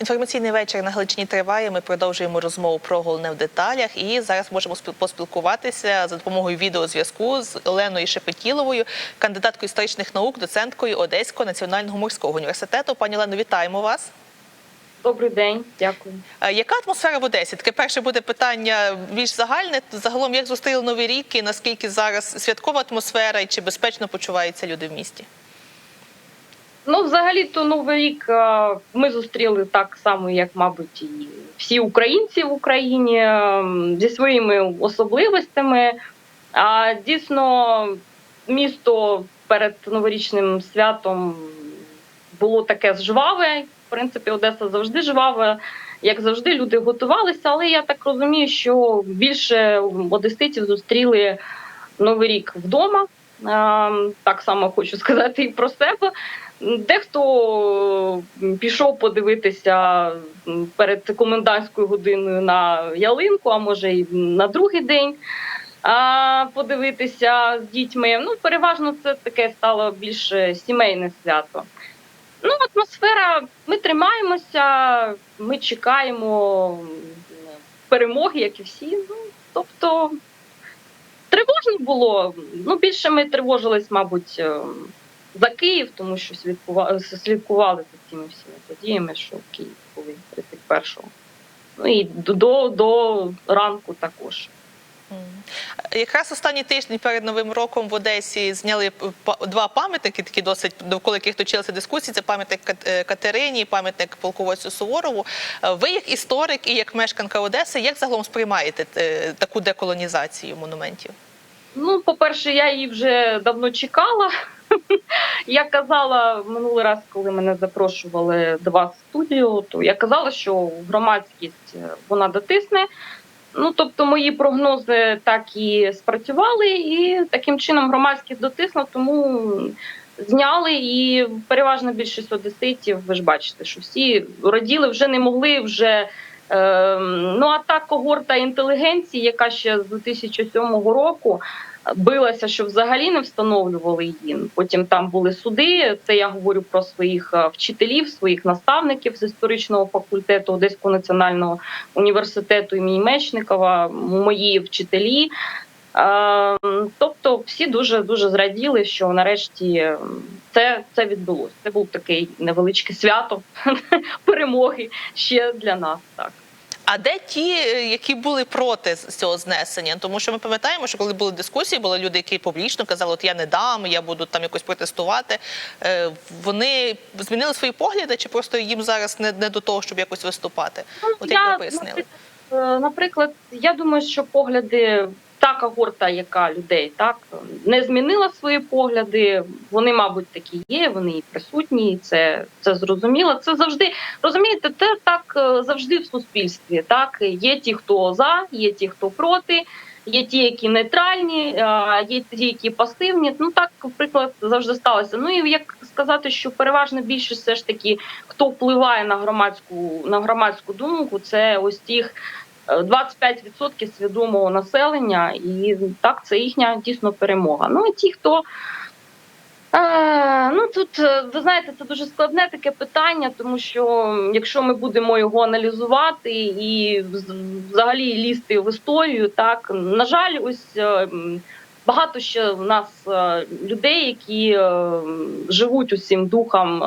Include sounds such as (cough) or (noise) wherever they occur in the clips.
Інформаційний вечір на Галичині триває. Ми продовжуємо розмову про головне в деталях. І зараз можемо спіл- поспілкуватися за допомогою відеозв'язку з Оленою Шепетіловою, кандидаткою історичних наук, доценткою Одеського національного морського університету. Пані Олено, вітаємо вас. Добрий день, дякую. Яка атмосфера в Одесі? Таке перше буде питання більш загальне. Загалом, як зустріли новий рік і наскільки зараз святкова атмосфера і чи безпечно почуваються люди в місті? Ну, взагалі, то новий рік е, ми зустріли так само, як, мабуть, і всі українці в Україні е, зі своїми особливостями. А дійсно, місто перед новорічним святом було таке жваве. В принципі, Одеса завжди жвава. Як завжди, люди готувалися, але я так розумію, що більше одеситів зустріли Новий рік вдома. Е, Так само хочу сказати і про себе. Дехто пішов подивитися перед комендантською годиною на ялинку, а може й на другий день подивитися з дітьми. Ну, переважно це таке стало більше сімейне свято. Ну, атмосфера, ми тримаємося, ми чекаємо перемоги, як і всі. Ну, тобто тривожно було. Ну, більше ми тривожились, мабуть, е, за Київ, тому що слідкували, слідкували за цими всіми подіями, що в Києві були 31-го. Ну і до, до, ранку також. Якраз останні тижні перед новим роком в Одесі зняли два пам'ятники, такі досить довкола яких точилися дискусії. Це пам'ятник е, Катерині, пам'ятник полководцю Суворову. Е, Ви, як історик і як мешканка Одеси, як загалом сприймаєте е, таку деколонізацію монументів? Ну, по-перше, я її вже давно чекала. (laughs) Я казала минулий раз, коли мене запрошували до вас в студію, то я казала, що громадськість е, вона дотисне. Ну, тобто, мої прогнози так і спрацювали, і таким чином громадськість дотисла, тому зняли. І переважна більшість одеситів, ви ж бачите, що всі раділи, вже не могли вже. Е, ну а та когорта інтелігенції, яка ще з 2007 року билася, що взагалі не встановлювали її. Потім там були суди. Це я говорю про своїх е, вчителів, своїх наставників з історичного факультету Одеського національного університету імені Мечникова, мої вчителі. Е, Тобто всі дуже дуже зраділи, що нарешті е, це, це відбулося. Це був такий невеличке свято (laughs) перемоги ще для нас. Так. А де ті, е, які були проти цього знесення? Тому що ми пам'ятаємо, що коли були дискусії, були люди, які публічно казали, от я не дам, я буду там якось протестувати. Е, Вони змінили свої погляди, чи просто їм зараз не, не до того, щоб якось виступати? От як ви пояснили? е, Наприклад, я думаю, що погляди та когорта, яка людей так не змінила свої погляди. Вони, мабуть, такі є, вони і присутні. Це це зрозуміло. Це завжди розумієте, це так е, завжди в суспільстві. Так є ті, хто за, є ті, хто проти. Є ті, які нейтральні, є ті, які пасивні. Ну так, наприклад, завжди сталося. Ну і як сказати, що переважна більшість все ж таки, хто впливає на громадську на громадську думку, це ось тих 25% свідомого населення, і так це їхня дійсно перемога. Ну і ті, хто Е, ну тут е, ви знаєте, це дуже складне таке питання, тому що якщо ми будемо його аналізувати і взагалі лізти в історію, так на жаль, ось е, багато ще в нас людей, які живуть усім духом.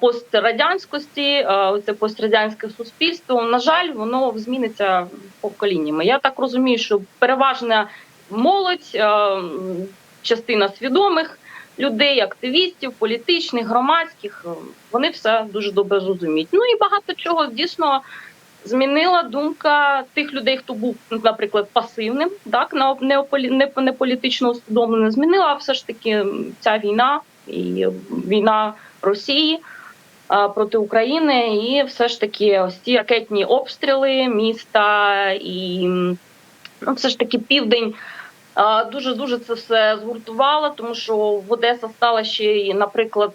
Пострадянськості, е, оце пострадянське суспільство, на жаль, воно зміниться поколіннями. Я так розумію, що переважна молодь, частина свідомих людей, активістів, політичних, громадських, вони все дуже добре розуміють. Ну і багато чого дійсно змінила думка тих людей, хто був, наприклад, пасивним, так на не політично усвідомленим, змінила все ж таки ця війна і війна Росії. Проти України, і все ж таки ось ці ракетні обстріли міста, і ну, все ж таки південь дуже дуже це все згуртувало, тому що в Одеса стала ще й, наприклад,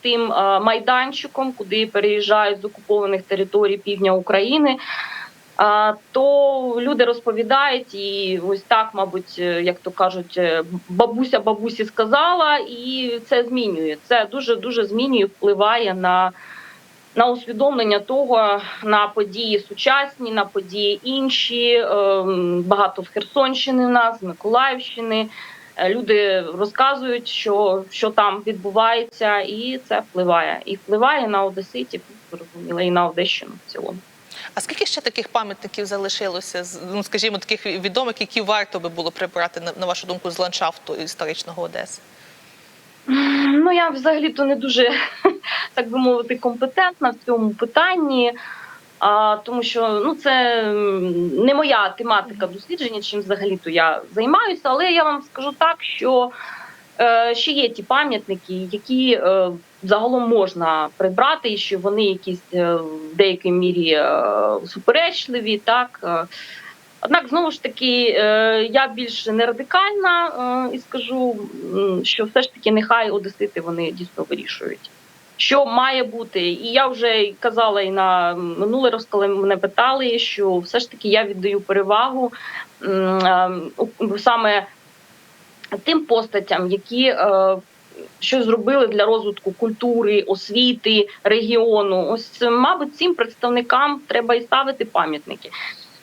тим майданчиком, куди переїжджають з окупованих територій півдня України. То люди розповідають, і ось так, мабуть, е, як то кажуть, е, бабуся бабусі сказала, і це змінює. Це дуже дуже змінює, впливає на на усвідомлення того на події сучасні, на події інші. Ем, Багато з Херсонщини в нас, з Миколаївщини. Е, Люди розказують, що, що там відбувається, і це впливає. І впливає на Одеситів, зрозуміло, і на Одещину в цілому. А скільки ще таких пам'ятників залишилося, ну скажімо, таких відомих, які варто би було прибрати на, вашу думку з ландшафту історичного Одеси? Ну я взагалі-то не дуже, (laughs) так би мовити, компетентна в цьому питанні. А, тому що ну це не моя тематика дослідження, чим взагалі-то я займаюся, але я вам скажу так, що е, ще є ті пам'ятники, які е, загалом можна прибрати, і що вони якісь е, в деякій мірі е, суперечливі, так. Е, Однак, знову ж таки, я більш не радикальна і скажу, що все ж таки нехай одесити вони дійсно вирішують. Що має бути, і я вже казала і на минулий раз, коли мене питали, що все ж таки я віддаю перевагу саме тим постатям, які е, щось зробили для розвитку культури, освіти, регіону. Ось, мабуть, цим представникам треба і ставити пам'ятники.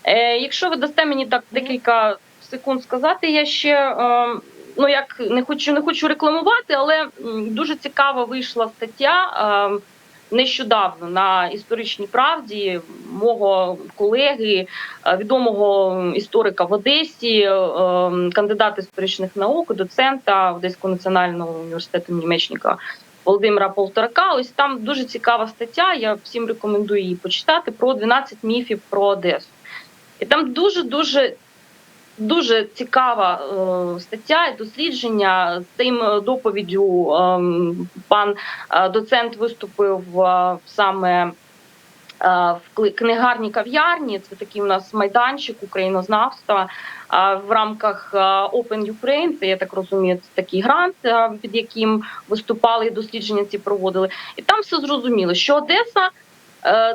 Е, якщо ви дасте мені так декілька секунд сказати, я ще е, ну як не хочу, не хочу рекламувати, але дуже цікава вийшла стаття. Е, Нещодавно на історичній правді мого колеги, е, відомого історика в Одесі, е, кандидата історичних наук, доцента Одеського національного університету Німечника Володимира Полторака. Ось там дуже цікава стаття. Я всім рекомендую її почитати про 12 міфів про Одесу. І там дуже дуже дуже цікава е, стаття і дослідження. З цим е, доповіддю е, пан е, доцент виступив е, саме. е, В книгарні кав'ярні це такий у нас майданчик українознавства а, в рамках е, Open Ukraine, це я так розумію, це такий грант, е, під яким виступали і дослідження ці проводили. І там все зрозуміло, що Одеса Е,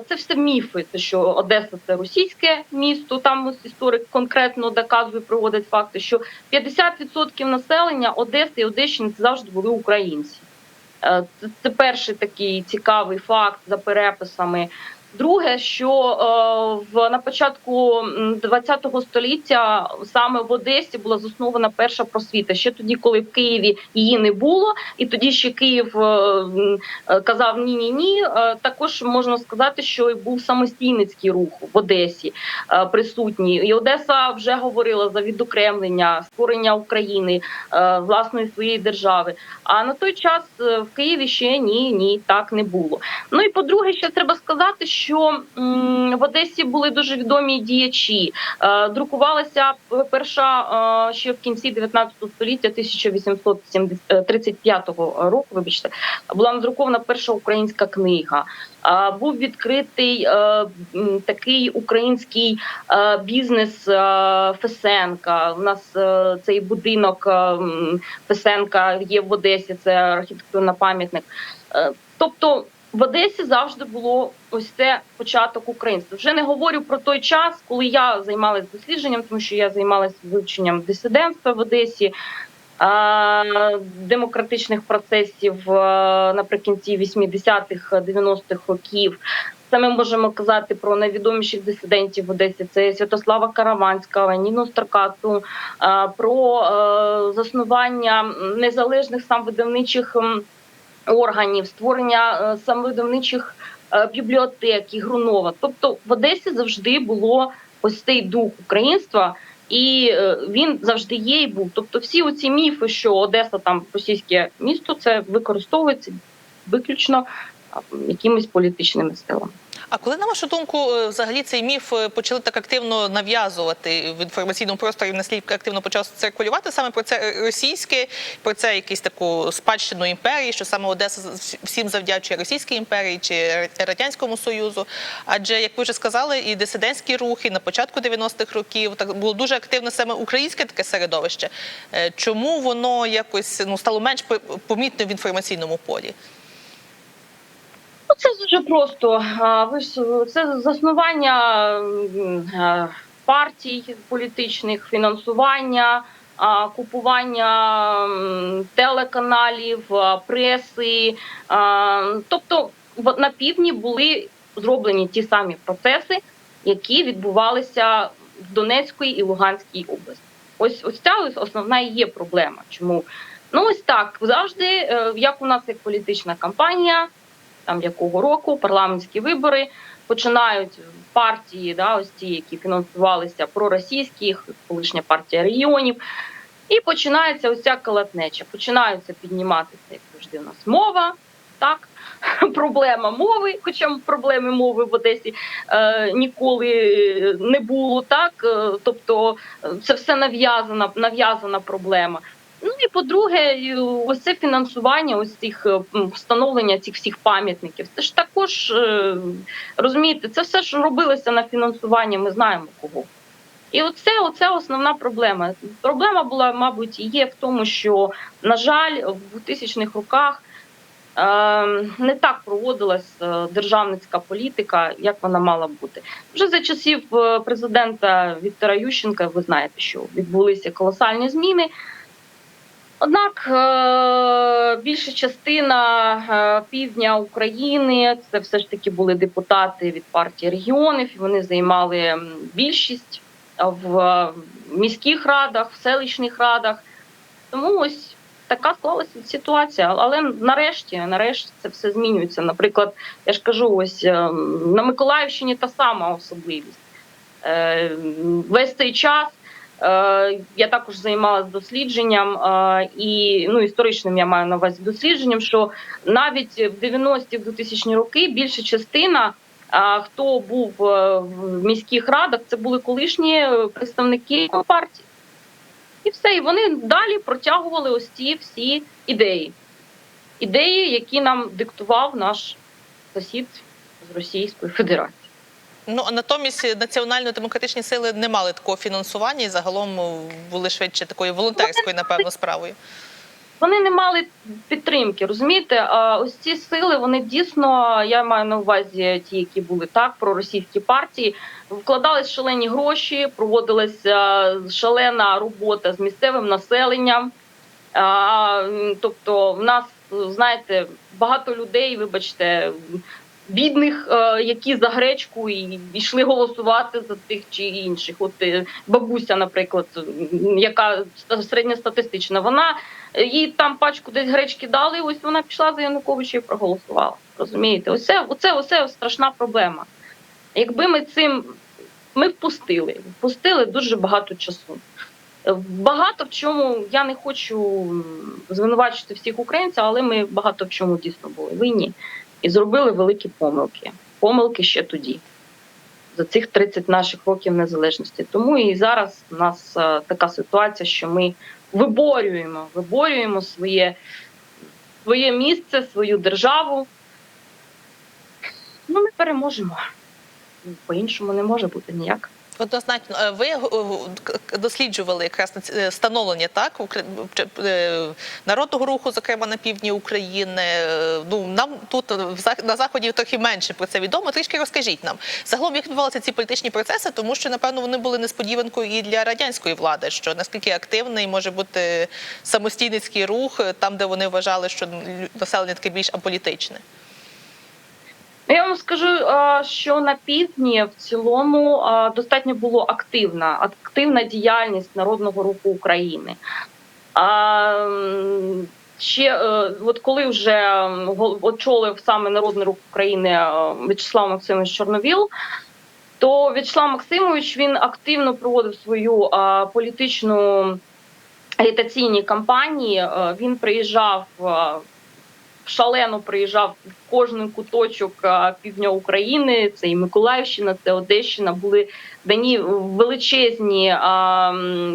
Це все міфи. Це що Одеса це російське місто. Там історик конкретно доказує, проводить факти, що 50% населення Одеси і Одещини це завжди були українці. Е, це перший такий цікавий факт за переписами. Друге, що е, в на початку ХХ століття саме в Одесі була заснована перша просвіта. Ще тоді, коли в Києві її не було, і тоді ще Київ е, е, казав ні, ні, ні. Також можна сказати, що і був самостійницький рух в Одесі присутній. І Одеса вже говорила за відокремлення, створення України власної своєї держави. А на той час в Києві ще ні, ні, так не було. Ну і по-друге, ще треба сказати, що м, в Одесі були дуже відомі діячі. Е, Друкувалася перша е, ще в кінці 19 століття, 1835 року. Вибачте, була надрукована перша українська книга. Е, Був відкритий е, такий український е, бізнес е, Фесенка. У нас е, цей будинок е, Фесенка є в Одесі. Це архітектурна пам'ятник. Е, Тобто в Одесі завжди було ось це початок українства. Вже не говорю про той час, коли я займалася дослідженням, тому що я займалася вивченням дисидентства в Одесі. Демократичних процесів наприкінці 80-х, 90-х років. Ми можемо казати про найвідоміших дисидентів в Одесі. Це Святослава Караванська, Ніну Старкату, про е, заснування незалежних самовидавничих м, органів, створення е, самовидавничих е, бібліотек, Ігрунова. Тобто в Одесі завжди було ось цей дух українства, і е, він завжди є і був. Тобто, всі оці міфи, що Одеса там російське місто, це використовується виключно якимись політичними силами. А коли, на вашу думку, е, взагалі цей міф е, почали так активно нав'язувати в інформаційному просторі, наскільки активно почав циркулювати саме про це російське, про це якісь таку спадщину імперії, що саме Одеса всім завдячує Російській імперії чи Радянському Союзу. Адже, як ви вже сказали, і дисидентські рухи на початку 90-х років так було дуже активне саме українське таке середовище. Е, Чому воно якось ну стало менш по- помітним в інформаційному полі? Це дуже просто. Це заснування партій політичних, фінансування, купування телеканалів, преси. Тобто на півдні були зроблені ті самі процеси, які відбувалися в Донецькій і Луганській області. Ось ось ця ось основна є проблема. Чому? Ну ось так завжди, е, як у нас як політична кампанія, там якого року парламентські вибори починають партії, да, ось ті, які фінансувалися проросійських, колишня партія регіонів. І починається ось ця колотнеча. Починаються підніматися, як завжди, у нас мова, так, (laughs) проблема мови, хоча проблеми мови в Одесі е, ніколи не було, так. е, Тобто е, це все нав'язана, нав'язана проблема. Ну і по-друге, ось це фінансування, ось цих е, встановлення цих всіх пам'ятників. Це ж також е, розумієте, це все, що робилося на фінансування, ми знаємо кого. І оце, оце основна проблема. Проблема була, мабуть, і є в тому, що, на жаль, в 2000-х роках е, не так проводилась е, державницька політика, як вона мала бути. Вже за часів президента Віктора Ющенка, ви знаєте, що відбулися колосальні зміни. Однак е, більша частина е, півдня України це все ж таки були депутати від партії регіонів. Вони займали більшість в е, міських радах, в селищних радах. Тому ось така склалася ситуація. Але нарешті, нарешті, це все змінюється. Наприклад, я ж кажу, ось на Миколаївщині та сама особливість. Весь цей час. Е, Я також займалася дослідженням е, і ну історичним я маю на увазі дослідженням, що навіть в 90-ті, в 2000 роки більша частина, е, хто був в міських радах, це були колишні представники партії. І все, і вони далі протягували ось ці всі ідеї. Ідеї, які нам диктував наш сусід з Російської Федерації. Ну а натомість національно-демократичні сили не мали такого фінансування і загалом були швидше такою волонтерською, напевно, справою. Вони не мали підтримки, розумієте? А ось ці сили, вони дійсно, я маю на увазі ті, які були так, проросійські партії, вкладались шалені гроші, проводилася шалена робота з місцевим населенням. А, тобто, в нас, знаєте, багато людей, вибачте, бідних, е, які за гречку і йшли голосувати за тих чи інших. От е, бабуся, наприклад, яка середньостатистична, вона е, їй там пачку десь гречки дали. Ось вона пішла за Януковича і проголосувала. Розумієте, оце, оце, оце страшна проблема. Якби ми цим ми впустили, впустили дуже багато часу. Багато в чому я не хочу звинувачити всіх українців, але ми багато в чому дійсно були винні і зробили великі помилки. Помилки ще тоді, за цих 30 наших років незалежності. Тому і зараз у нас е, така ситуація, що ми виборюємо, виборюємо своє, своє місце, свою державу. Ну, ми переможемо. По-іншому не може бути ніяк. Однозначно, Е, ви е, досліджували якраз е, становлення так народного руху, зокрема на півдні України. Ну нам тут на заході трохи менше про це відомо. Трішки розкажіть нам загалом, як відбувалися ці політичні процеси, тому що напевно вони були несподіванкою і для радянської влади, що наскільки активний може бути самостійницький рух там, де вони вважали, що населення таке більш аполітичне. Я вам скажу, що на півдні в цілому достатньо було активна, активна діяльність народного руху України. Ще е, от коли вже очолив саме народний рух України е, В'ячеслав Максимович Чорновіл, то В'ячеслав Максимович він активно проводив свою політичну агітаційні кампанії. Е, Він приїжджав шалено приїжджав в кожний куточок півдня України. Це і Миколаївщина, це Одещина. Були дані величезні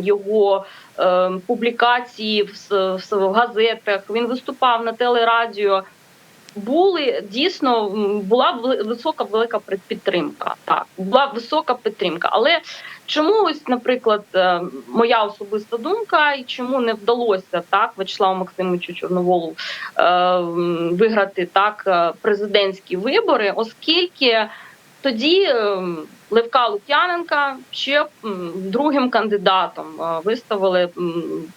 його е, публікації в, газетах. Він виступав на телерадіо. Були дійсно була висока велика підтримка. Так, була висока підтримка. Але чому ось, наприклад, е, моя особиста думка, і чому не вдалося так Вячеславу Максимовичу Чорноволу е, виграти так е, президентські вибори, оскільки тоді Левка Лук'яненка ще другим кандидатом виставили,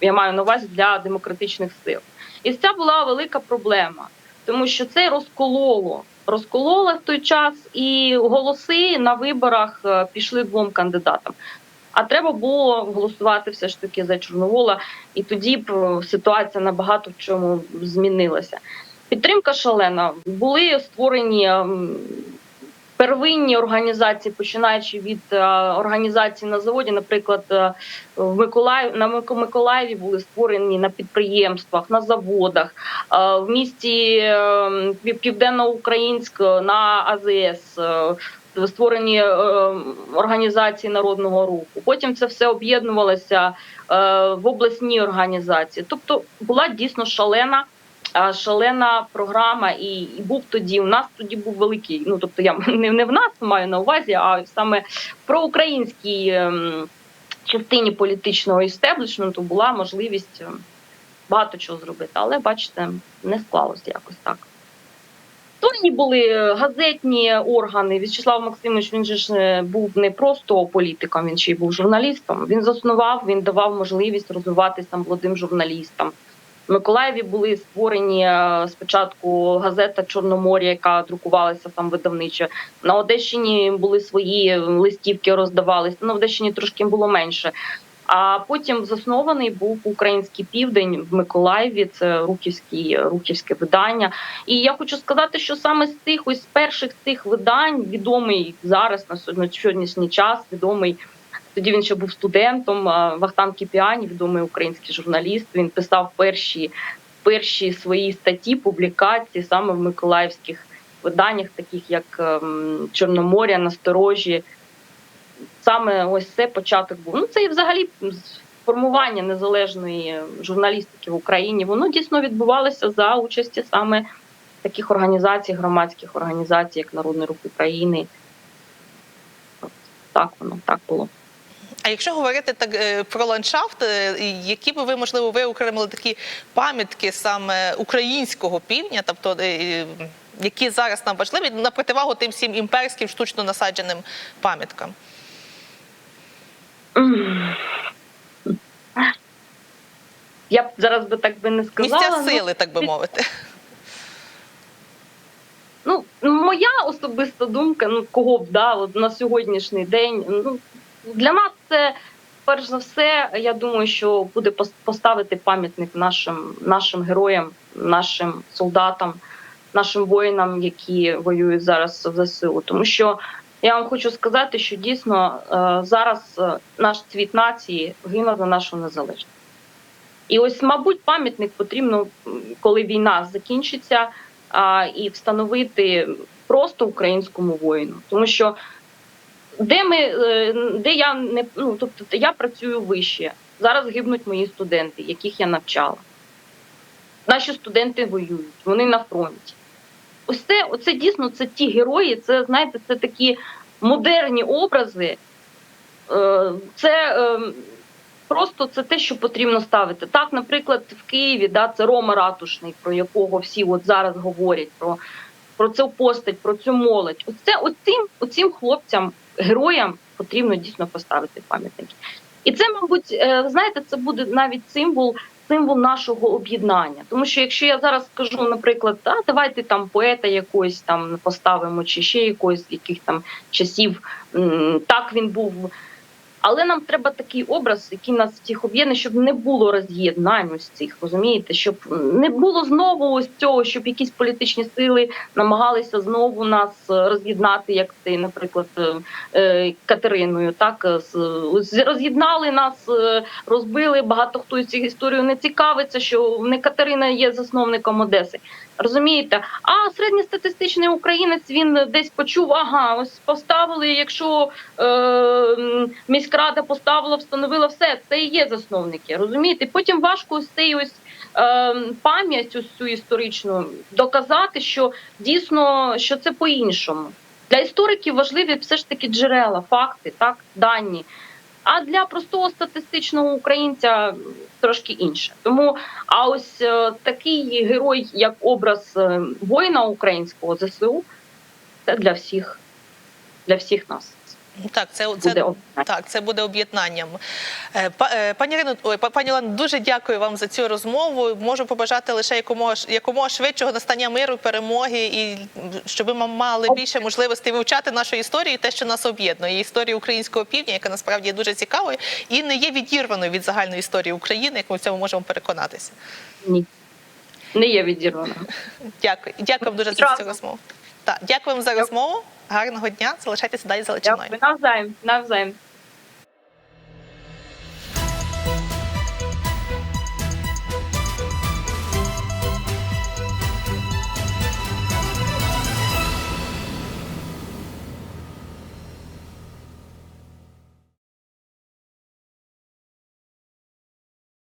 я маю на увазі для демократичних сил. І це була велика проблема, тому що це розкололо розколола в той час, і голоси на виборах е, пішли двом кандидатам. А треба було голосувати все ж таки за Чорновола, і тоді б е, ситуація набагато в чому змінилася. Підтримка шалена. Були створені ем, первинні організації, починаючи від е, організації на заводі, наприклад, е, в Миколаїв на Мик- Миколаєві були створені на підприємствах, на заводах, е, в місті Південноукраїнськ на АЗС. Створені е, організації народного руху. Потім це все об'єднувалося е, в обласні організації. Тобто була дійсно шалена шалена програма, і, і був тоді. У нас тоді був великий. Ну тобто, я (laughs) не, не в нас маю на увазі, а саме про українській ем, частині політичного істеблішменту була можливість ем, багато чого зробити. Але бачите, не склалося якось так. Створені були газетні органи. В'ячеслав Максимович він же ж е, був не просто політиком, він ще й був журналістом. Він заснував, він давав можливість розвиватися молодим журналістам. Миколаєві були створені е, спочатку газета Чорномор'я, яка друкувалася там видавниче. На Одещині були свої листівки, роздавалися. На Одещині трошки було менше. А потім заснований був український південь в Миколаєві. Це руківські, руківське видання. І я хочу сказати, що саме з тих ось перших цих видань відомий зараз на сьогоднішній час, відомий. Тоді він ще був студентом. Вахтан Кіпіані, відомий український журналіст. Він писав перші, перші свої статті, публікації саме в миколаївських виданнях, таких як ем, Чорноморя, Насторожі. Саме ось це початок був. Ну це і взагалі формування незалежної журналістики в Україні. Воно дійсно відбувалося за участі саме таких організацій, громадських організацій, як Народний рух України. Так воно так було. А якщо говорити так е, про ландшафт, е, які би ви можливо виокремили такі пам'ятки саме українського півдня, тобто е, які зараз нам важливі на противагу тим всім імперським штучно насадженим пам'яткам? Я б зараз би так би не сказала. Місця ну, сили, так би мовити. Ну, моя особиста думка, ну кого б да, от на сьогоднішній день. Ну для нас це перш за все, я думаю, що буде поставити пам'ятник нашим нашим героям, нашим солдатам, нашим воїнам, які воюють зараз в ЗСУ. Тому що я вам хочу сказати, що дійсно е, зараз е, наш цвіт нації гине за нашу незалежність. І ось, мабуть, пам'ятник потрібно, коли війна закінчиться і встановити просто українському воїну, тому що де ми е, де я не ну тобто я працюю вище. Зараз гибнуть мої студенти, яких я навчала. Наші студенти воюють, вони на фронті. Ось це, оце дійсно це ті герої, це знаєте, це такі модерні образи. Е, Це е, просто це те, що потрібно ставити. Так, наприклад, в Києві да, це Рома Ратушний, про якого всі от зараз говорять, про, про цю постать, про цю молодь. Оце оцим, оцим хлопцям, героям потрібно дійсно поставити пам'ятники. І це, мабуть, е, знаєте, це буде навіть символ. Символ нашого об'єднання, тому що якщо я зараз скажу, наприклад, а давайте там поета якогось там поставимо, чи ще якогось яких там часів так він був але нам треба такий образ, який нас всіх об'єднує, щоб не було роз'єднань ось цих, розумієте, щоб не було знову ось цього, щоб якісь політичні сили намагалися знову нас е, роз'єднати, як ти, наприклад, е, е, Катериною. Так роз'єднали нас, розбили. Багато хто цією історією не цікавиться, що не Катерина є засновником Одеси. Розумієте, а середньостатистичний українець він десь почув, ага, ось поставили. Якщо е, міськрада поставила, встановила все, це і є засновники. Розумієте? Потім важко ось цей ось е, пам'ять, ось цю історичну доказати, що дійсно що це по-іншому. Для істориків важливі все ж таки джерела, факти, так, дані. А для простого статистичного українця трошки інше. Тому а ось е, такий герой, як образ е, воїна українського ЗСУ, це для всіх, для всіх нас. Так, це, це буде так, це буде об'єднанням. Е, е, Пані Ірино, ой, пані Олено, дуже дякую вам за цю розмову. Можу побажати лише якомога якомога швидшого настання миру, перемоги, і щоб ми мали більше можливостей вивчати нашу історію, і те, що нас об'єднує, історію українського півдня, яка насправді є дуже цікавою і не є відірваною від загальної історії України, як ми в цьому можемо переконатися. Ні. Не є відірвано. Дякую, дякую дуже за цю розмову. Так, дякую вам за розмову. Гарного дня. Залишайтеся далі за Дякую. Навзаєм. Навзаєм.